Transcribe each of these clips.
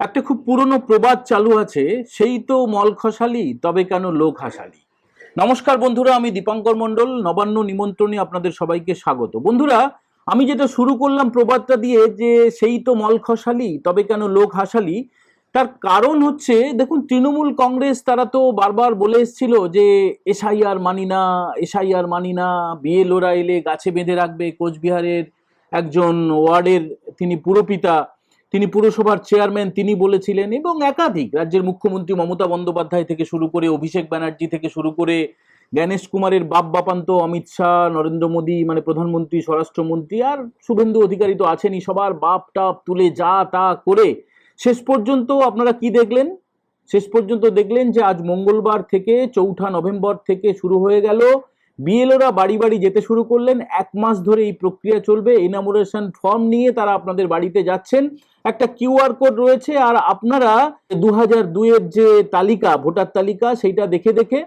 একটা খুব পুরনো প্রবাদ চালু আছে, সেই তো মল খসালি, তবে কেন লোক হাসালি? নমস্কার বন্ধুরা, আমি দীপঙ্কর মণ্ডল, নবান্ন নিমন্ত্রণে আপনাদের সবাইকে স্বাগত। বন্ধুরা, আমি যেটা শুরু করলাম প্রবাদটা দিয়ে যে সেই তো মল খসালি, তবে কেন লোক হাসালি, তার কারণ হচ্ছে, দেখুন, তৃণমূল কংগ্রেস তারা তো বারবার বলে এসেছিল যে এসআইআর মানি না, এসআইআর মানি না বিএলওরা এলে গাছে বেঁধে রাখবে কোচবিহারের একজন ওয়ার্ডের, তিনি পুরপিতা তিনি পুরসভার চেয়ারম্যান তিনি বলেছিলেন এবং একাধিক রাজ্যের মুখ্যমন্ত্রী মমতা বন্দ্যোপাধ্যায় থেকে শুরু করে অভিষেক ব্যানার্জি থেকে শুরু করে জ্ঞানেশ কুমারের বাপ বাপান্ত অমিত শাহ, নরেন্দ্র মোদী মানে প্রধানমন্ত্রী, স্বরাষ্ট্রমন্ত্রী আর শুভেন্দু অধিকারী তো আছেনই। সবার বাপ টাপ তুলে যা তা করে শেষ পর্যন্ত আপনারা কি দেখলেন? শেষ পর্যন্ত দেখলেন যে আজ মঙ্গলবার থেকে চৌঠা নভেম্বর থেকে শুরু হয়ে গেল বিএলওরা বাড়ি বাড়ি যেতে শুরু করলেন। এক মাস ধরে এই প্রক্রিয়া চলবে। ইনামোরেশন ফর্ম নিয়ে তারা আপনাদের বাড়িতে যাচ্ছেন। একটা কিউআর কোড রয়েছে আর আপনারা দু হাজার দুইয়ের যে তালিকা, ভোটার তালিকা, সেইটা দেখে দেখে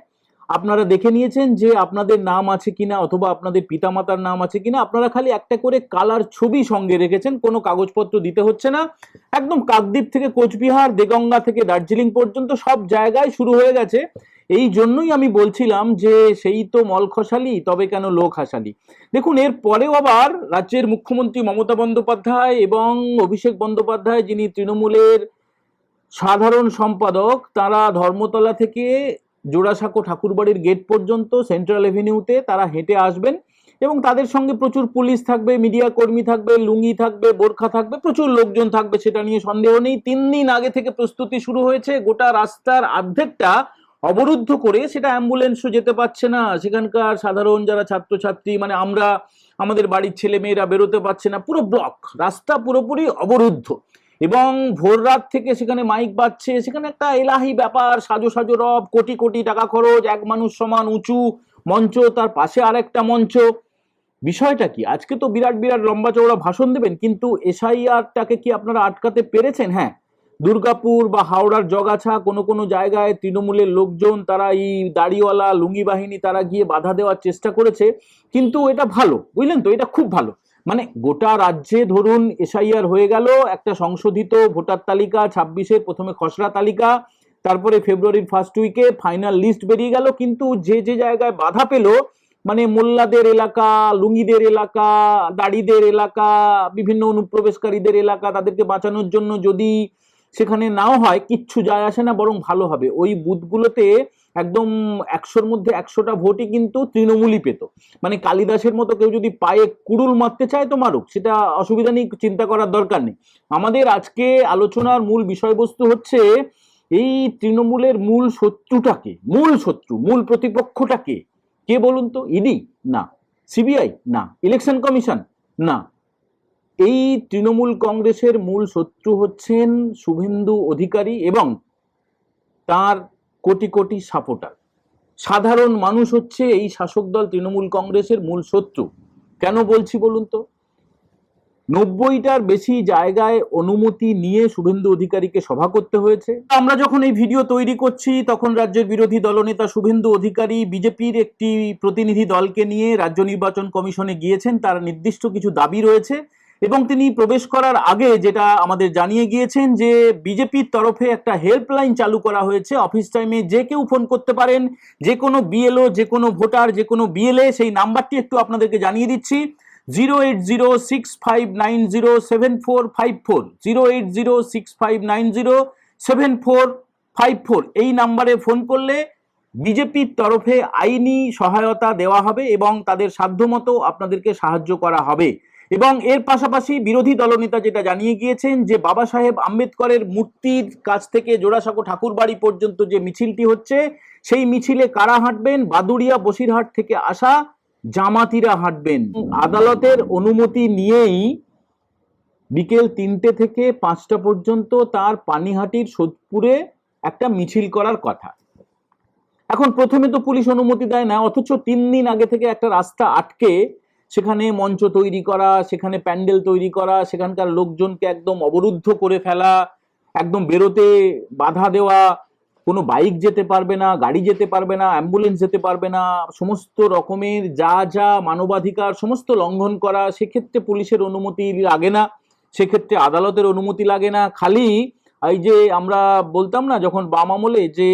আপনারা দেখে নিয়েছেন যে আপনাদের নাম আছে কিনা অথবা আপনাদের পিতামাতার নাম আছে কিনা। আপনারা খালি একটা করে কালার ছবি সঙ্গে রেখেছেন। কোনো কাগজপত্র দিতে হচ্ছে না। একদম কাকদ্বীপ থেকে কোচবিহার, দেগঙ্গা থেকে দার্জিলিং পর্যন্ত সব জায়গায় শুরু হয়ে গেছে। এই জন্যই আমি বলছিলাম যে সেই তো মল খসালি, তবে কেন লোক হাসালি দেখুন, এর পরেও আবার রাজ্যের মুখ্যমন্ত্রী মমতা বন্দ্যোপাধ্যায় এবং অভিষেক বন্দ্যোপাধ্যায়, যিনি তৃণমূলের সাধারণ সম্পাদক, তারা ধর্মতলা থেকে জোড়াসাঁকো ঠাকুরবাড়ির গেট পর্যন্ত, সেন্ট্রাল এভিনিউতে তারা হেঁটে আসবেন এবং তাদের সঙ্গে প্রচুর পুলিশ থাকবে, মিডিয়া কর্মী থাকবে, লুঙ্গি থাকবে, বোরখা থাকবে, প্রচুর লোকজন থাকবে, সেটা নিয়ে সন্দেহ নেই। তিন দিন আগে থেকে প্রস্তুতি শুরু হয়েছে, গোটা রাস্তার অর্ধেকটা অবরুদ্ধ করে সেটা অ্যাম্বুলেন্সও যেতে পারছে না। সেখানকার সাধারণ যারা ছাত্রছাত্রী মানে আমরা, আমাদের বাড়ির ছেলে মেয়েরা বেরোতে পারছে না, পুরো ব্লক রাস্তা পুরোপুরি অবরুদ্ধ। এবং ভোর রাত থেকে সেখানে মাইক বাজছে, সেখানে একটা এলাহি ব্যাপার, সাজো সাজো রব, কোটি কোটি টাকা খরচ, এক মানুষ সমান উঁচু মঞ্চ, তার পাশে আরেকটা মঞ্চ। বিষয়টা কি? আজকে তো বিরাট বিরাট লম্বা চওড়া ভাষণ দেবেন, কিন্তু এসআইআরটাকে কি আপনারা আটকাতে পেরেছেন? হ্যাঁ দুর্গাপুর বা হাওড়ার জগাছা, কোনো কোনো জায়গায় তৃণমূলের লোকজন, তারা এই দাড়িওয়ালা, লুঙ্গি বাহিনী, তারা গিয়ে বাধা দেওয়ার চেষ্টা করেছে, কিন্তু এটা ভালো, বুঝলেন তো? এটা খুব ভালো। মানে গোটা রাজ্যে ধরুন এসআইআর হয়ে গেল, একটা সংশোধিত ভোটার তালিকা ছাব্বিশের প্রথমে খসড়া তালিকা, তারপরে ফেব্রুয়ারির ফার্স্ট উইকে ফাইনাল লিস্ট বেরিয়ে গেল, কিন্তু যে যে জায়গায় বাধা পেল মানে মোল্লাদের এলাকা, লুঙ্গিদের এলাকা, দাড়িদের এলাকা, বিভিন্ন অনুপ্রবেশকারীদের এলাকা, তাদেরকে বাঁচানোর জন্য যদি সেখানে নাও হয়, কিচ্ছু যায় আসে না, বরং ভালো হবে। ওই বুথগুলোতে একদম একশোর মধ্যে একশোটা ভোটই কিন্তু তৃণমূলই পেত। মানে কালিদাসের মতো কেউ যদি পায়ে কুড়ুল মারতে চায় তো মারুক, সেটা অসুবিধা নেই, চিন্তা করার দরকার নেই। আমাদের আজকে আলোচনার মূল বিষয়বস্তু হচ্ছে, এই তৃণমূলের মূল শত্রুটাকে মূল শত্রু, মূল প্রতিপক্ষটাকে কে বলুন তো? ইডি? না। সিবিআই? না। Election commission? না। এই তৃণমূল কংগ্রেসের মূল শত্রু হচ্ছেন শুভেন্দু অধিকারী এবং তার কোটি কোটি সাপোর্টার। সাধারণ মানুষ হচ্ছে এই শাসক দল তৃণমূল কংগ্রেসের মূল শত্রু। কেন বলছি বলুন তো? নব্বইটার বেশি জায়গায় অনুমতি নিয়ে শুভেন্দু অধিকারীকে সভা করতে হয়েছে। আমরা যখন এই ভিডিও তৈরি করছি, তখন রাজ্যের বিরোধী দলনেতা শুভেন্দু অধিকারী বিজেপির একটি প্রতিনিধি দলকে নিয়ে রাজ্য নির্বাচন কমিশনে গিয়েছেন। তার নির্দিষ্ট কিছু দাবি রয়েছে। এবং তিনি প্রবেশ করার আগে যেটা আমাদের জানিয়ে গিয়েছেন যে বিজেপির তরফে একটা হেল্পলাইন চালু করা হয়েছে। অফিস টাইমে যে কেউ ফোন করতে পারেন, যে কোনো বিএলও যে কোনো ভোটার যে কোনো বিএলএ সেই নাম্বারটি একটু আপনাদেরকে জানিয়ে দিচ্ছি। Zero eight zero six five nine zero seven four five four zero eight zero six five nine zero seven four five four এই নাম্বারে ফোন করলে বিজেপির তরফে আইনি সহায়তা দেওয়া হবে এবং তাদের সাধ্যমতো আপনাদেরকে সাহায্য করা হবে। এবং এর পাশাপাশি বিরোধী দলনেতা যেটা জানিয়ে গিয়েছেন যে বাবা সাহেব আম্বেদকরের মূর্তির কাছ থেকে জোড়াসাঁকো ঠাকুরবাড়ি পর্যন্ত যে মিছিলটি হচ্ছে, সেই মিছিলে কারা হাঁটবেন? বাদুড়িয়া বসিরহাট থেকে আসা জামাতিরা হাঁটবেন। আদালতের অনুমতি নিয়েই বিকেল তিনটে থেকে পাঁচটা পর্যন্ত তার পানিহাটির সোদপুরে একটা মিছিল করার কথা। এখন প্রথমে তো পুলিশ অনুমতি দেয় না, অথচ তিন দিন আগে থেকে একটা রাস্তা আটকে সেখানে মঞ্চ তৈরি করা, সেখানে প্যান্ডেল তৈরি করা, সেখানকার লোকজনকে একদম অবরুদ্ধ করে ফেলা, একদম বেরোতে বাধা দেওয়া, কোনো বাইক যেতে পারবে না, গাড়ি যেতে পারবে না, অ্যাম্বুলেন্স যেতে পারবে না, সমস্ত রকমের যা যা মানবাধিকার, সমস্ত লঙ্ঘন করা, সেক্ষেত্রে পুলিশের অনুমতি লাগে না, সেক্ষেত্রে আদালতের অনুমতি লাগে না। খালি এই যে আমরা বলতাম না যখন বাম আমলে যে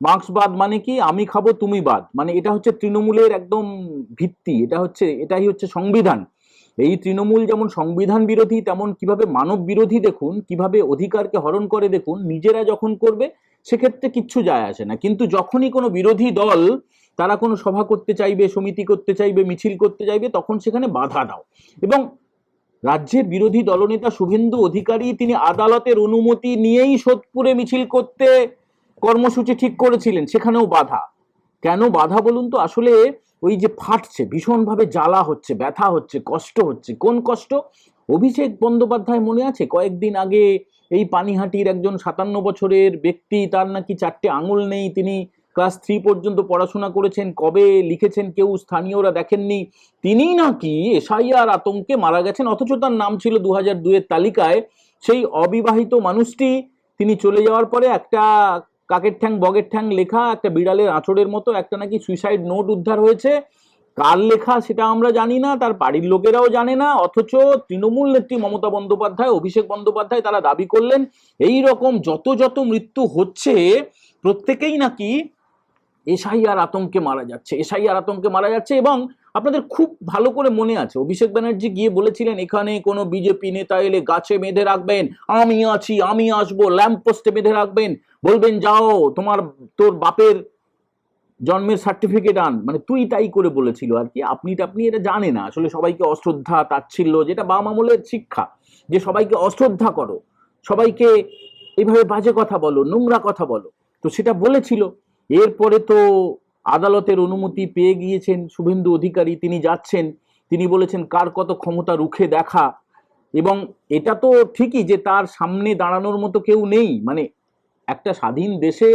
মার্ক্সবাদ মানে কি? আমি খাব, তুমি বাদ। মানে এটা হচ্ছে তৃণমূলের একদম ভিত্তি। এটা হচ্ছে, এটাই হচ্ছে সংবিধান। এই তৃণমূল যেমন সংবিধান বিরোধী, তেমন কীভাবে মানব বিরোধী দেখুন, কীভাবে অধিকারকে হরণ করে দেখুন, নিজেরা যখন করবে, সেক্ষেত্রে কিচ্ছু যায় আসে না। কিন্তু যখনই কোনো বিরোধী দল, তারা কোনো সভা করতে চাইবে, সমিতি করতে চাইবে, মিছিল করতে চাইবে, তখন সেখানে বাধা দাও। এবং রাজ্যের বিরোধী দলনেতা শুভেন্দু অধিকারী তিনি আদালতের অনুমতি নিয়েই সোদপুরে মিছিল করতে কর্মসূচি ঠিক করেছিলেন, সেখানেও বাধা। কেন বাধা বলুন তো? আসলে ওই যে ফাটছে, ভীষণভাবে জ্বালা হচ্ছে, ব্যথা হচ্ছে, কষ্ট হচ্ছে। কোন কষ্ট? অভিষেক বন্দ্যোপাধ্যায় মনে আছে? কয়েকদিন আগে এই পানিহাটির একজন সাতান্ন বছরের ব্যক্তি, তার নাকি চারটে আঙুল নেই, তিনি ক্লাস থ্রি পর্যন্ত পড়াশোনা করেছেন, কবে লিখেছেন কেউ স্থানীয়রা দেখেননি। তিনি নাকি এসআইআর আতঙ্কে মারা গেছেন, অথচ তার নাম ছিল দু হাজার দুয়ের তালিকায়। সেই অবিবাহিত মানুষটি, তিনি চলে যাওয়ার পরে একটা কাকের ঠ্যাং, বগের ঠ্যাং লেখা, একটা বিড়ালের আঁচড়ের মতো, একটা নাকি সুইসাইড নোট উদ্ধার হয়েছে। কার লেখা সেটা আমরা জানি না, তার বাড়ির লোকেরাও জানে না, অথচ তৃণমূল নেত্রী মমতা বন্দ্যোপাধ্যায়, অভিষেক বন্দ্যোপাধ্যায় তারা দাবি করলেন, এই রকম যত যত মৃত্যু হচ্ছে, প্রত্যেকেই নাকি এসআইআর আতঙ্কে মারা যাচ্ছে এসআইআর আতঙ্কে মারা যাচ্ছে এবং আপনাদের খুব ভালো করে মনে আছে, অভিষেক ব্যানার্জি গিয়ে বলেছিলেন, এখানে কোনো বিজেপি নেতা এলে গাছে বেঁধে রাখবেন, আমি আছি, আমি আসব, ল্যাম্প পোস্টে বেঁধে রাখবেন। বলবেন, যাও, তোমার, তোর বাপের জন্মের সার্টিফিকেট আন। মানে তুই তাই করে বলেছিল আর কি, আপনি আপনি এটা জানে না। আসলে সবাইকে অশ্রদ্ধা, তাচ্ছিল্য, যেটা বাম আমলের শিক্ষা, যে সবাইকে অশ্রদ্ধা করো, সবাইকে এইভাবে বাজে কথা বলো, নোংরা কথা বলো। তো সেটা বলেছিল। এরপরে তো আদালতের অনুমতি পেয়ে গিয়েছেন শুভেন্দু অধিকারী, তিনি যাচ্ছেন, তিনি বলেছেন, কার কত ক্ষমতা রুখে দেখা? এবং এটা তো ঠিকই যে তার সামনে দাঁড়ানোর মতো কেউ নেই। মানে একটা স্বাধীন দেশে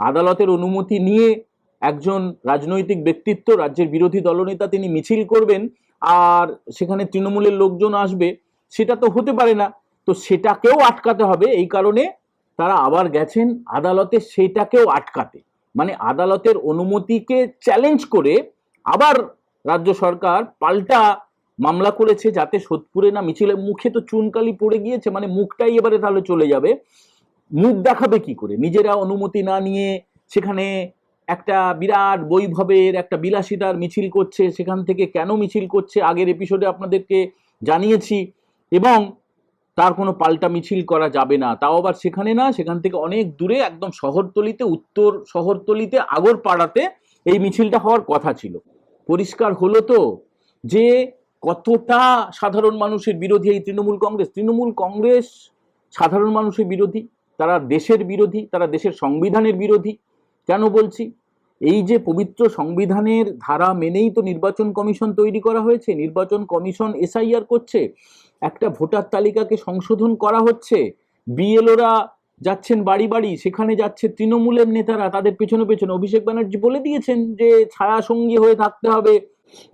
আদালতের অনুমতি নিয়ে একজন রাজনৈতিক ব্যক্তিত্ব, রাজ্যের বিরোধী দলনেতা তিনি মিছিল করবেন আর সেখানে তৃণমূলের লোকজন আসবে, সেটা তো হতে পারে না। তো সেটাকেও আটকাতে হবে। এই কারণে তারা আবার গেছেন আদালতে, সেটাকেও আটকাতে। মানে আদালতের অনুমতিকে চ্যালেঞ্জ করে আবার রাজ্য সরকার পাল্টা মামলা করেছে যাতে সোদপুরে না মিছিলে মুখে তো চুনকালি পড়ে গিয়েছে মানে মুখটাই এবারে তাহলে চলে যাবে। মুখ দেখাবে কি করে? নিজেরা অনুমতি না নিয়ে সেখানে একটা বিরাট বৈভবের, একটা বিলাসিতার মিছিল করছে, সেখান থেকে কেন মিছিল করছে? আগের এপিসোডে আপনাদেরকে জানিয়েছি এবং তার কোনো পাল্টা মিছিল করা যাবে না। তাও আবার সেখানে না, সেখান থেকে অনেক দূরে একদম শহরতলিতে, উত্তর শহরতলিতে আগর পাড়াতে এই মিছিলটা হওয়ার কথা ছিল। পরিষ্কার হলো তো যে কতটা সাধারণ মানুষের বিরোধী এই তৃণমূল কংগ্রেস। তৃণমূল কংগ্রেস সাধারণ মানুষের বিরোধী, তারা দেশের বিরোধী, তারা দেশের সংবিধানের বিরোধী। কেন বলছি? এই যে পবিত্র সংবিধানের ধারা মেনেই তো নির্বাচন কমিশন তৈরি করা হয়েছে, নির্বাচন কমিশন এসআইআর করছে একটা ভোটার তালিকাকে সংশোধন করা হচ্ছে। বিএলওরা যাচ্ছেন বাড়ি বাড়ি, সেখানে যাচ্ছে তৃণমূলের নেতারা, তাদের পেছনে পেছনে। অভিষেক ব্যানার্জি বলে দিয়েছেন যে ছায়া সঙ্গী হয়ে থাকতে হবে।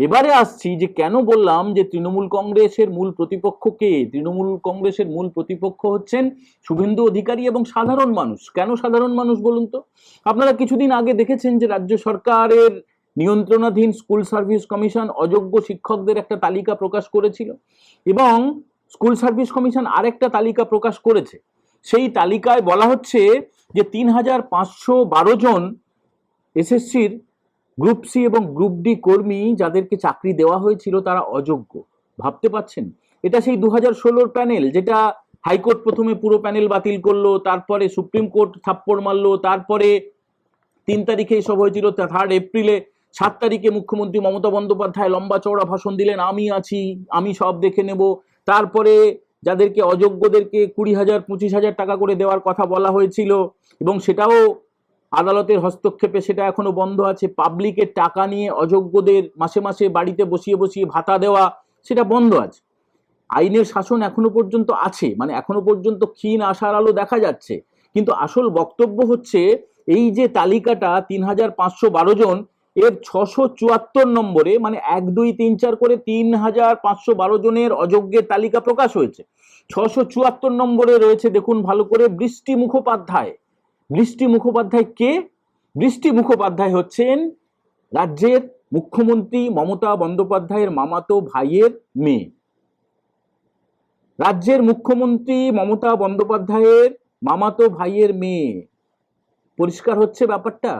এবারে আসছি যে কেন বললাম যে তৃণমূল কংগ্রেসের মূল প্রতিপক্ষ কে? তৃণমূল কংগ্রেসের মূল প্রতিপক্ষ হচ্ছেন শুভেন্দু অধিকারী এবং সাধারণ মানুষ। কেন সাধারণ মানুষ বলুন তো? আপনারা কিছুদিন আগে দেখেছেন যে রাজ্য সরকারের নিয়ন্ত্রণাধীন স্কুল সার্ভিস কমিশন অযোগ্য শিক্ষকদের একটা তালিকা প্রকাশ করেছিল এবং স্কুল সার্ভিস কমিশন আরেকটা তালিকা প্রকাশ করেছে। সেই তালিকায় বলা হচ্ছে যে তিন হাজার পাঁচশো বারো জন এসএসসির গ্রুপ সি এবং গ্রুপ ডি কর্মী যাদেরকে চাকরি দেওয়া হয়েছিল তারা অযোগ্য। ভাবতে পাচ্ছেন এটা সেই দু হাজার ষোলোর প্যানেল যেটা হাইকোর্ট প্রথমে পুরো প্যানেল বাতিল করল, তারপরে সুপ্রিম কোর্ট থাপ্পড় মারলো, তারপরে তিন তারিখে এসব হয়েছিল থার্ড এপ্রিলে সাত তারিখে মুখ্যমন্ত্রী মমতা বন্দ্যোপাধ্যায় লম্বা চওড়া ভাষণ দিলেন, আমি আছি, আমি সব দেখে নেব। তারপরে যাদেরকে অযোগ্যদেরকে কুড়ি হাজার, পঁচিশ হাজার টাকা করে দেওয়ার কথা বলা হয়েছিল, এবং সেটাও আদালতের হস্তক্ষেপে, সেটা এখনও বন্ধ আছে। পাবলিকের টাকা নিয়ে অযোগ্যদের মাসে মাসে বাড়িতে বসিয়ে বসিয়ে ভাতা দেওয়া, সেটা বন্ধ আছে। আইনের শাসন এখনও পর্যন্ত আছে মানে এখনও পর্যন্ত ক্ষীণ আশার আলো দেখা যাচ্ছে। কিন্তু আসল বক্তব্য হচ্ছে, এই যে তালিকাটা তিন হাজার পাঁচশো বারো জন এর ছশো চুয়াত্তর নম্বরে মানে এক, দুই, তিন, চার করে তিন হাজার পাঁচশো বারো জনের অযোগ্যের তালিকা প্রকাশ হয়েছে। ছশো চুয়াত্তর নম্বরে রয়েছে, দেখুন ভালো করে, বৃষ্টি মুখোপাধ্যায়। বৃষ্টি মুখোপাধ্যায় কে? বৃষ্টি মুখোপাধ্যায় হচ্ছেন রাজ্যের মুখ্যমন্ত্রী মমতা বন্দ্যোপাধ্যায়ের মামাতো ভাইয়ের মেয়ে। রাজ্যের মুখ্যমন্ত্রী মমতা বন্দ্যোপাধ্যায়ের মামাতো ভাইয়ের মেয়ে। পরিষ্কার হচ্ছে ব্যাপারটা?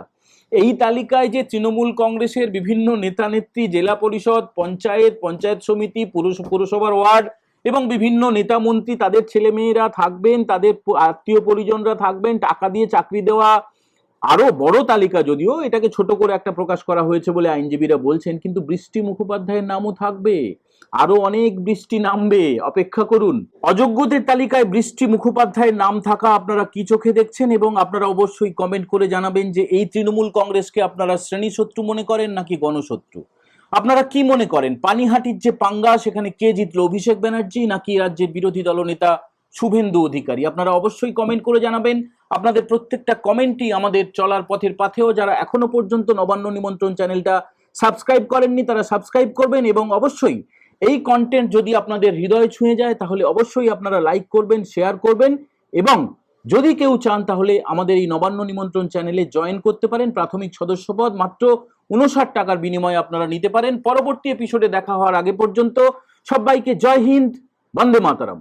এই তালিকায় যে তৃণমূল কংগ্রেসের বিভিন্ন নেতা নেত্রী, জেলা পরিষদ, পঞ্চায়েত পঞ্চায়েত সমিতি, পুরুষ পুরসভার ওয়ার্ড এবং বিভিন্ন নেতা মন্ত্রী, তাদের ছেলে মেয়েরা থাকবেন, তাদের আত্মীয় পরিজনরা থাকবেন, টাকা দিয়ে চাকরি দেওয়া আরও বড় তালিকা যদিও এটাকে ছোট করে একটা প্রকাশ করা হয়েছে বলে আইনজীবীরা বলছেন, কিন্তু বৃষ্টি মুখোপাধ্যায়ের নামও থাকবে। আরও অনেক বৃষ্টি নামবে। অপেক্ষা করুন। অযোগ্যদের তালিকায় বৃষ্টি মুখোপাধ্যায়ের নাম থাকা আপনারা কি চোখে দেখছেন? এবং আপনারা অবশ্যই কমেন্ট করে জানাবেন যে এই তৃণমূল কংগ্রেসকে আপনারা শ্রেণি শত্রু মনে করেন নাকি গণশত্রু? আপনারা কি মনে করেন? পানিহাটির যে পাঙ্গা, সেখানে কে জিতলো? অভিষেক ব্যানার্জি নাকি রাজ্যের বিরোধী দলনেতা শুভেন্দু অধিকারী? আপনারা অবশ্যই কমেন্ট করে জানাবেন। আপনাদের প্রত্যেকটা কমেন্টই আমাদের চলার পথের পাথেও যারা এখনও পর্যন্ত নবান্ন নিমন্ত্রণ চ্যানেলটা সাবস্ক্রাইব করেননি, তারা সাবস্ক্রাইব করবেন এবং অবশ্যই এই কন্টেন্ট যদি আপনাদের হৃদয় ছুঁয়ে যায়, তাহলে অবশ্যই আপনারা লাইক করবেন শেয়ার করবেন এবং যদি কেউ চান, তাহলে আমাদের এই নবান্ন নিমন্ত্রণ চ্যানেলে জয়েন করতে পারেন। প্রাথমিক সদস্যপদ মাত্র উনষাট টাকার বিনিময়ে আপনারা নিতে পারেন। পরবর্তী এপিসোডে দেখা হওয়ার আগে পর্যন্ত সবাইকে জয় হিন্দ, বন্দে মাতারাম।